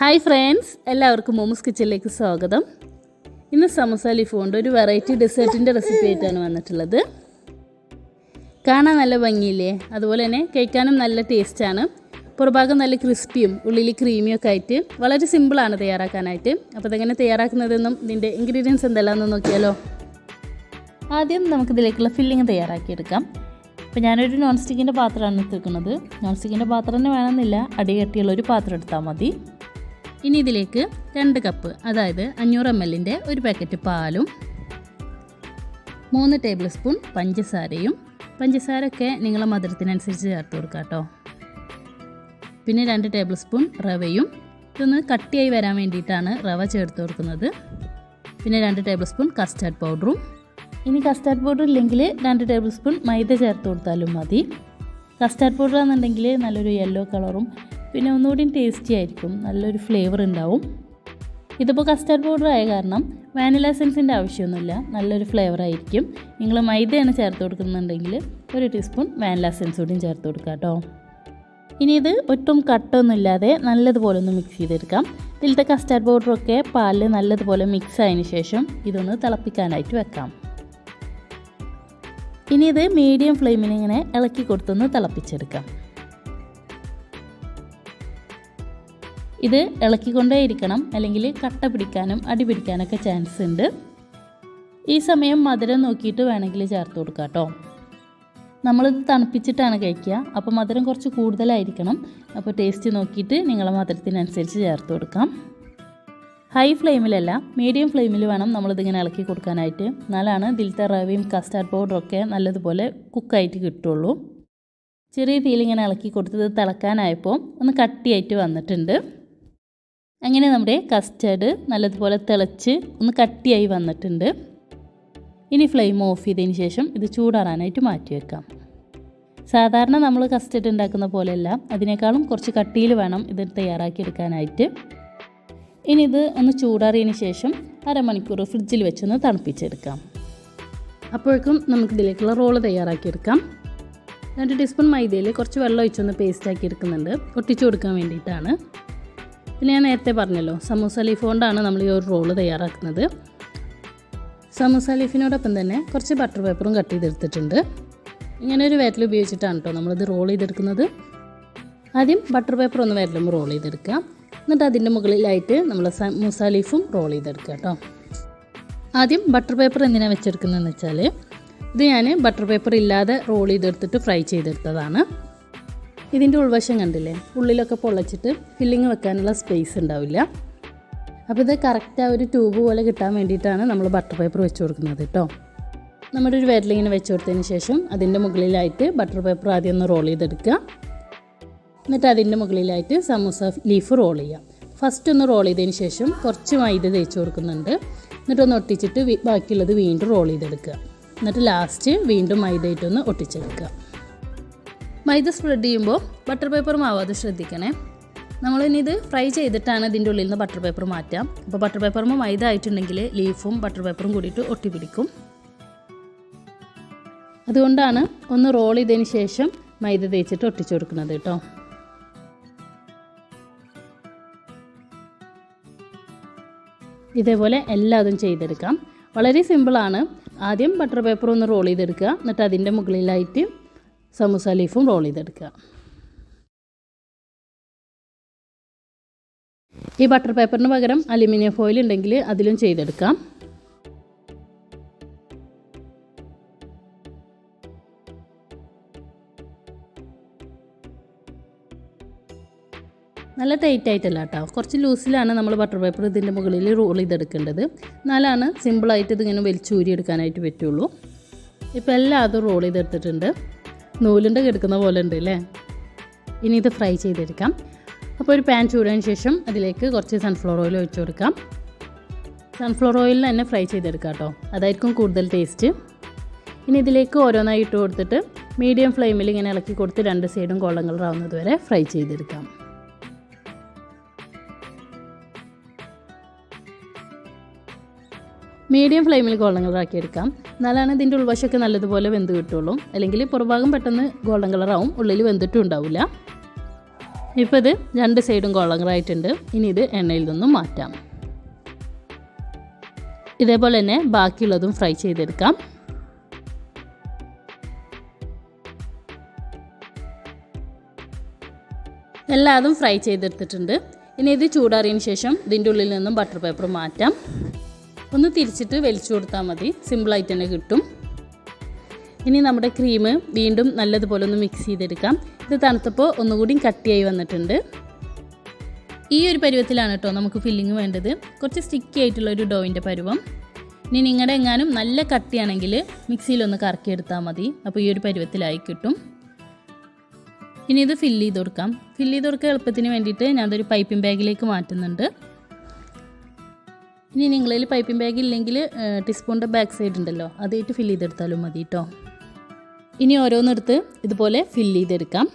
Hi friends എല്ലാവർക്കും mom's കിച്ചണിലേക്ക് സ്വാഗതം. ഇന്ന് സമോസ ലിഫോണ്ട് ഒരു വെറൈറ്റി ഡെസേർട്ടിന്റെ റെസിപ്പി ആയിട്ടാണ് വന്നിട്ടുള്ളത്. കാണാൻ നല്ല ഭംഗിയില്ലേ? അതുപോലെ തന്നെ കഴിക്കാനും നല്ല ടേസ്റ്റാണ് പുറഭാഗം നല്ല ക്രിസ്പിയും ഉള്ളിൽ ക്രീമിയും ഒക്കെ ആയിട്ട് വളരെ സിമ്പിളാണ് തയ്യാറാക്കാനായിട്ട്. അപ്പോൾ അതെങ്ങനെ തയ്യാറാക്കുന്നതെന്നും ഇതിന്റെ ഇൻഗ്രീഡിയൻസ് എന്തെല്ലാമെന്ന് നോക്കിയാലോ? ആദ്യം നമുക്കിതിലേക്കുള്ള ഫില്ലിങ് തയ്യാറാക്കിയെടുക്കാം. അപ്പോൾ ഞാനൊരു നോൺ സ്റ്റിക്കിന്റെ പാത്രമാണ് എടുത്തിരിക്കുന്നത്. നോൺ സ്റ്റിക്കിന്റെ പാത്രം തന്നെ വേണമെന്നില്ല. അടികട്ടിയുള്ള ഒരു പാത്രം എടുത്താൽ മതി. ഇനി ഇതിലേക്ക് രണ്ട് കപ്പ് അതായത് അഞ്ഞൂറ് എം എല്ലിന്റെ ഒരു പാക്കറ്റ് പാലും മൂന്ന് ടേബിൾ സ്പൂൺ പഞ്ചസാരയും. പഞ്ചസാരയൊക്കെ നിങ്ങളെ മധുരത്തിനനുസരിച്ച് ചേർത്ത് കൊടുക്കുക കേട്ടോ പിന്നെ രണ്ട് ടേബിൾ സ്പൂൺ റവയും. ഇതൊന്ന് കട്ടിയായി വരാൻ വേണ്ടിയിട്ടാണ് റവ ചേർത്ത് കൊടുക്കുന്നത്. പിന്നെ രണ്ട് ടേബിൾ സ്പൂൺ കസ്റ്റാർഡ് പൗഡറും ഇനി കസ്റ്റാർഡ് പൗഡർ ഇല്ലെങ്കിൽ രണ്ട് ടേബിൾ സ്പൂൺ മൈദ ചേർത്ത് കൊടുത്താലും മതി. കസ്റ്റാർഡ് പൗഡർ ആണെന്നുണ്ടെങ്കിൽ നല്ലൊരു യെല്ലോ കളറും പിന്നെ ഒന്നുകൂടി ടേസ്റ്റി ആയിരിക്കും. നല്ലൊരു ഫ്ലേവർ ഉണ്ടാവും. ഇതിപ്പോൾ കസ്റ്റാർഡ് പൗഡർ ആയ കാരണം വാനില എസൻസിന്റെ ആവശ്യമൊന്നുമില്ല. നല്ലൊരു ഫ്ലേവർ ആയിരിക്കും. നിങ്ങൾ മൈദയാണ് ചേർത്ത് കൊടുക്കുന്നുണ്ടെങ്കിൽ ഒരു ടീസ്പൂൺ വാനില എസൻസ് കൂടിയും ചേർത്ത് കൊടുക്കുക കേട്ടോ. ഇനി ഇത് ഒട്ടും കട്ടൊന്നുമില്ലാതെ നല്ലതുപോലെ ഒന്ന് മിക്സ് ചെയ്തെടുക്കാം. ഇതിലത്തെ കസ്റ്റാർഡ് പൗഡറൊക്കെ പാലിൽ നല്ലതുപോലെ മിക്സ് ആയതിനു ശേഷം ഇതൊന്ന് തിളപ്പിക്കാനായിട്ട് വെക്കാം. ഇനി ഇത് മീഡിയം ഫ്ലെയിമിൽ ഇങ്ങനെ ഇളക്കി കൊടുത്തൊന്ന് തിളപ്പിച്ചെടുക്കാം. ഇത് ഇളക്കിക്കൊണ്ടേ ഇരിക്കണം. അല്ലെങ്കിൽ കട്ട പിടിക്കാനും അടി പിടിക്കാനൊക്കെ ചാൻസ് ഉണ്ട്. ഈ സമയം മധുരം നോക്കിയിട്ട് വേണമെങ്കിൽ ചേർത്ത് കൊടുക്കാം കേട്ടോ. നമ്മളിത് തണുപ്പിച്ചിട്ടാണ് കഴിക്കുക. അപ്പോൾ മധുരം കുറച്ച് കൂടുതലായിരിക്കണം. അപ്പോൾ ടേസ്റ്റ് നോക്കിയിട്ട് നിങ്ങളെ മധുരത്തിനനുസരിച്ച് ചേർത്ത് കൊടുക്കാം. ഹൈ ഫ്ലെയിമിലല്ല മീഡിയം ഫ്ലെയിമിൽ വേണം നമ്മളിതിങ്ങനെ ഇളക്കി കൊടുക്കാനായിട്ട്. എന്നാലാണ് ദിൽത്ത റവയും കസ്റ്റാർഡ് പൗഡറൊക്കെ നല്ലതുപോലെ കുക്കായിട്ട് കിട്ടുള്ളൂ. ചെറിയ തീയിൽ ഇങ്ങനെ ഇളക്കി കൊടുത്തത് തിളക്കാനായപ്പോൾ ഒന്ന് കട്ടിയായിട്ട് വന്നിട്ടുണ്ട്. അങ്ങനെ നമ്മുടെ കസ്റ്റേർഡ് നല്ലതുപോലെ തിളച്ച് ഒന്ന് കട്ടിയായി വന്നിട്ടുണ്ട്. ഇനി ഫ്ലെയിം ഓഫ് ചെയ്തതിന് ശേഷം ഇത് ചൂടാറാനായിട്ട് മാറ്റി വെക്കാം. സാധാരണ നമ്മൾ കസ്റ്റേർഡ് ഉണ്ടാക്കുന്ന പോലെയല്ല അതിനേക്കാളും കുറച്ച് കട്ടിയിൽ വേണം ഇത് തയ്യാറാക്കിയെടുക്കാനായിട്ട്. ഇനി ഇത് ഒന്ന് ചൂടാറിയതിന് ശേഷം അരമണിക്കൂർ ഫ്രിഡ്ജിൽ വെച്ചൊന്ന് തണുപ്പിച്ചെടുക്കാം. അപ്പോഴേക്കും നമുക്ക് ഇതിലേക്കുള്ള റോൾ തയ്യാറാക്കിയെടുക്കാം. രണ്ട് ടീസ്പൂൺ മൈദയിൽ കുറച്ച് വെള്ളം ഒഴിച്ചൊന്ന് പേസ്റ്റാക്കി എടുക്കുന്നുണ്ട് ഒട്ടിച്ചു കൊടുക്കാൻ വേണ്ടിയിട്ടാണ്. പിന്നെ ഞാൻ നേരത്തെ പറഞ്ഞല്ലോ സമൂസ ലീഫ് കൊണ്ടാണ് നമ്മൾ ഈ ഒരു റോൾ തയ്യാറാക്കുന്നത്. സമൂസ ലീഫിനോടൊപ്പം തന്നെ കുറച്ച് ബട്ടർ പേപ്പറും കട്ട് ചെയ്തെടുത്തിട്ടുണ്ട്. ഇങ്ങനെ ഒരു വേറ്റൽ ഉപയോഗിച്ചിട്ടാണ് കേട്ടോ നമ്മളിത് റോൾ ചെയ്തെടുക്കുന്നത്. ആദ്യം ബട്ടർ പേപ്പർ ഒന്ന് വരലും റോൾ ചെയ്തെടുക്കുക. എന്നിട്ട് അതിന്റെ മുകളിലായിട്ട് നമ്മൾ സമൂസ ലീഫും റോൾ ചെയ്തെടുക്കുക കേട്ടോ ആദ്യം ബട്ടർ പേപ്പർ എന്തിനാണ് വെച്ചെടുക്കുന്നതെന്ന് വെച്ചാൽ ഇത് ഞാൻ ബട്ടർ പേപ്പർ ഇല്ലാതെ റോൾ ചെയ്തെടുത്തിട്ട് ഫ്രൈ ചെയ്തെടുത്തതാണ്. ഇതിന്റെ ഉൾവശം കണ്ടില്ലേ? ഉള്ളിലൊക്കെ പൊള്ളച്ചിട്ട് ഫില്ലിങ് വെക്കാനുള്ള സ്പേസ് ഉണ്ടാവില്ല. അപ്പോൾ ഇത് കറക്റ്റ് ആ ഒരു ട്യൂബ് പോലെ കിട്ടാൻ വേണ്ടിയിട്ടാണ് നമ്മൾ ബട്ടർ പേപ്പർ വെച്ച് കൊടുക്കുന്നത് കേട്ടോ നമ്മുടെ ഒരു വിരലിങ്ങനെ വെച്ച് കൊടുത്തതിന് ശേഷം അതിന്റെ മുകളിലായിട്ട് ബട്ടർ പേപ്പർ ആദ്യം ഒന്ന് റോൾ ചെയ്തെടുക്കുക. എന്നിട്ട് അതിന്റെ മുകളിലായിട്ട് സമൂസ ലീഫ് റോൾ ചെയ്യാം ഫസ്റ്റ് ഒന്ന് റോൾ ചെയ്തതിന് ശേഷം കുറച്ച് മൈദ തേച്ച് കൊടുക്കുന്നുണ്ട്. എന്നിട്ടൊന്ന് ഒട്ടിച്ചിട്ട് ബാക്കിയുള്ളത് വീണ്ടും റോൾ ചെയ്തെടുക്കുക. എന്നിട്ട് ലാസ്റ്റ് വീണ്ടും മൈദ ഇട്ടൊന്ന് ഒട്ടിച്ചെടുക്കുക. മൈദ സ്പ്രെഡ് ചെയ്യുമ്പോൾ ബട്ടർ പേപ്പർ മാവാതെ ശ്രദ്ധിക്കണേ. നമ്മളിനി ഇത് ഫ്രൈ ചെയ്തിട്ടാണ് ഇതിന്റെ ഉള്ളിൽ നിന്ന് ബട്ടർ പേപ്പർ മാറ്റാം. അപ്പോൾ ബട്ടർ പേപ്പറും മൈദ ആയിട്ടുണ്ടെങ്കിൽ ലീഫും ബട്ടർ പേപ്പറും കൂടിയിട്ട് ഒട്ടിപ്പിടിക്കും അതുകൊണ്ടാണ് ഒന്ന് റോൾ ചെയ്തതിന് ശേഷം മൈദ തേച്ചിട്ട് ഒട്ടിച്ചു കൊടുക്കുന്നത് കേട്ടോ. ഇതേപോലെ എല്ലാതും ചെയ്തെടുക്കാം. വളരെ സിമ്പിളാണ് ആദ്യം ബട്ടർ പേപ്പർ ഒന്ന് റോൾ ചെയ്തെടുക്കുക. എന്നിട്ട് അതിന്റെ മുകളിലായിട്ട് സമൂസ ലീഫും റോൾ ചെയ്തെടുക്കുക. ഈ ബട്ടർ പേപ്പറിന് പകരം അലുമിനിയം ഫോയിൽ ഉണ്ടെങ്കിൽ അതിലും ചെയ്തെടുക്കാം. നല്ല ടൈറ്റ് ആയിട്ടല്ല കേട്ടോ കുറച്ച് ലൂസിലാണ് നമ്മൾ ബട്ടർ പേപ്പർ ഇതിന്റെ മുകളിൽ റോൾ ചെയ്തെടുക്കേണ്ടത്. എന്നാലാണ് സിമ്പിളായിട്ട് ഇതിങ്ങനെ വലിച്ചൂരി എടുക്കാനായിട്ട് പറ്റുള്ളൂ. ഇപ്പോൾ എല്ലാം അതും റോൾ ചെയ്തെടുത്തിട്ടുണ്ട്. നൂലിന്റെ കിടക്കുന്ന പോലെ ഉണ്ട് അല്ലേ ഇനി ഇത് ഫ്രൈ ചെയ്തെടുക്കാം. അപ്പോൾ ഒരു പാൻ ചൂടാൻ ശേഷം അതിലേക്ക് കുറച്ച് സൺഫ്ലവർ ഓയിൽ ഒഴിച്ചു കൊടുക്കാം. സൺഫ്ലവർ ഓയിലിൽ തന്നെ ഫ്രൈ ചെയ്തെടുക്കാം കേട്ടോ അതായിരിക്കും കൂടുതൽ ടേസ്റ്റ് ഇനി ഇതിലേക്ക് ഓരോന്നായി ഇട്ട് കൊടുത്തിട്ട് മീഡിയം ഫ്ലെയിമിൽ ഇങ്ങനെ ഇളക്കി കൊടുത്ത് രണ്ട് സൈഡും ഗോൾഡൻ കളർ ആവുന്നത് വരെ ഫ്രൈ ചെയ്തെടുക്കാം. മീഡിയം ഫ്ലെയിമിൽ ഗോൾഡൻ കളർ ആക്കി എടുക്കാം എന്നാലാണ് ഇതിന്റെ ഉൾവശമൊക്കെ നല്ലതുപോലെ വെന്ത് കിട്ടുള്ളൂ. അല്ലെങ്കിൽ പുറഭാഗം പെട്ടെന്ന് ഗോൾഡൻ കളറാവും ഉള്ളിൽ വെന്തിട്ടും ഉണ്ടാവില്ല. ഇപ്പോൾ ഇത് രണ്ട് സൈഡും ഗോൾഡൻ കളറായിട്ടുണ്ട് ഇനി ഇത് എണ്ണയിൽ നിന്നും മാറ്റാം. ഇതേപോലെ തന്നെ ബാക്കിയുള്ളതും ഫ്രൈ ചെയ്തെടുക്കാം. എല്ലാതും ഫ്രൈ ചെയ്തെടുത്തിട്ടുണ്ട്. ഇനി ഇത് ചൂടാറിയതിന് ശേഷം ഇതിന്റെ ഉള്ളിൽ നിന്നും ബട്ടർ പേപ്പർ മാറ്റാം. ഒന്ന് തിരിച്ചിട്ട് വലിച്ചു കൊടുത്താൽ മതി. സിമ്പിളായിട്ട് തന്നെ കിട്ടും. ഇനി നമ്മുടെ ക്രീം വീണ്ടും നല്ലതുപോലെ ഒന്ന് മിക്സ് ചെയ്തെടുക്കാം. ഇത് തണുത്തപ്പോൾ ഒന്നുകൂടി കട്ടിയായി വന്നിട്ടുണ്ട്. ഈ ഒരു പരുവത്തിലാണ് കേട്ടോ നമുക്ക് ഫില്ലിങ് വേണ്ടത്. കുറച്ച് സ്റ്റിക്കി ആയിട്ടുള്ള ഒരു ഡോയിന്റെ പരുവം. ഇനി നിങ്ങളുടെ എങ്ങാനും നല്ല കട്ടിയാണെങ്കിൽ മിക്സിയിലൊന്ന് കറക്കിയെടുത്താൽ മതി. അപ്പോൾ ഈ ഒരു പരുവത്തിലായി കിട്ടും. ഇനി ഇത് ഫില്ല് ചെയ്ത് കൊടുക്കാം. ഫില്ല് ചെയ്ത് കൊടുക്കാൻ എളുപ്പത്തിന് വേണ്ടിയിട്ട് ഞാനതൊരു പൈപ്പിംഗ് ബാഗിലേക്ക് മാറ്റുന്നുണ്ട്. ഇനി നിങ്ങളിൽ പൈപ്പിംഗ് ബാഗ് ഇല്ലെങ്കിൽ ടീസ്പൂണിന്റെ ബാക്ക് സൈഡ് ഉണ്ടല്ലോ അതായിട്ട് ഫില്ല് ചെയ്തെടുത്താലും മതി കേട്ടോ ഇനി ഓരോന്നെടുത്ത് ഇതുപോലെ ഫില്ല് ചെയ്തെടുക്കാം.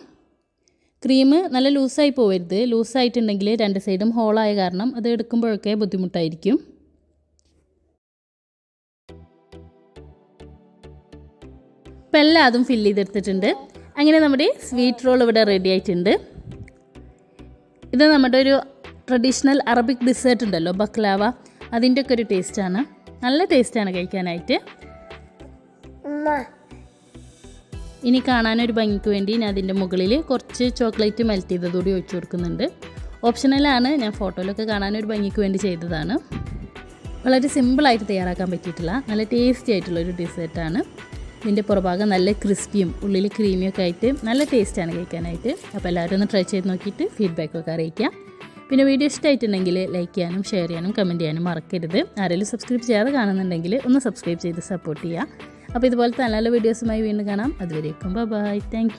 ക്രീം നല്ല ലൂസായി പോകരുത് ലൂസായിട്ടുണ്ടെങ്കിൽ രണ്ട് സൈഡും ഹോളായ കാരണം അത് എടുക്കുമ്പോഴൊക്കെ ബുദ്ധിമുട്ടായിരിക്കും. ഇപ്പം എല്ലാതും ഫില്ല് ചെയ്തെടുത്തിട്ടുണ്ട്. അങ്ങനെ നമ്മുടെ സ്വീറ്റ് റോൾ ഇവിടെ റെഡി ആയിട്ടുണ്ട്. ഇത് നമ്മുടെ ഒരു ട്രഡീഷണൽ അറബിക് ഡിസേർട്ട് ഉണ്ടല്ലോ ബക്ലാവ അതിന്റെ ഒക്കെ ഒരു ടേസ്റ്റാണ്. നല്ല ടേസ്റ്റാണ് കഴിക്കാനായിട്ട്. ഇനി കാണാനൊരു ഭംഗിക്ക് വേണ്ടി ഞാൻ അതിന്റെ മുകളിൽ കുറച്ച് ചോക്ലേറ്റ് മെൽറ്റ് ചെയ്തതുകൂടി ഒഴിച്ചു കൊടുക്കുന്നുണ്ട്. ഓപ്ഷണലാണ് ഞാൻ ഫോട്ടോയിലൊക്കെ കാണാനൊരു ഭംഗിക്ക് വേണ്ടി ചെയ്തതാണ്. വളരെ സിമ്പിളായിട്ട് തയ്യാറാക്കാൻ പറ്റിയിട്ടില്ല. നല്ല ടേസ്റ്റി ആയിട്ടുള്ള ഒരു ഡെസേർട്ടാണ് ഇതിന്റെ പുറഭാഗം നല്ല ക്രിസ്പിയും ഉള്ളിൽ ക്രീമിയൊക്കെ ആയിട്ട് നല്ല ടേസ്റ്റാണ് കഴിക്കാനായിട്ട്. അപ്പോൾ എല്ലാവരും ഒന്ന് ട്രൈ ചെയ്ത് നോക്കിയിട്ട് ഫീഡ്ബാക്കൊക്കെ അറിയിക്കാം പിന്നെ വീഡിയോ ഇഷ്ടമായിട്ടുണ്ടെങ്കിൽ ലൈക്ക് ചെയ്യാനും ഷെയർ ചെയ്യാനും കമന്റ് ചെയ്യാനും മറക്കരുത്. ആരെങ്കിലും സബ്സ്ക്രൈബ് ചെയ്യാതെ കാണുന്നുണ്ടെങ്കിൽ ഒന്ന് സബ്സ്ക്രൈബ് ചെയ്ത് സപ്പോർട്ട് ചെയ്യുക. അപ്പോൾ ഇതുപോലത്തെ നല്ല നല്ല വീഡിയോസുമായി വീണ്ടും കാണാം. അതുവരേക്കും ബൈ താങ്ക്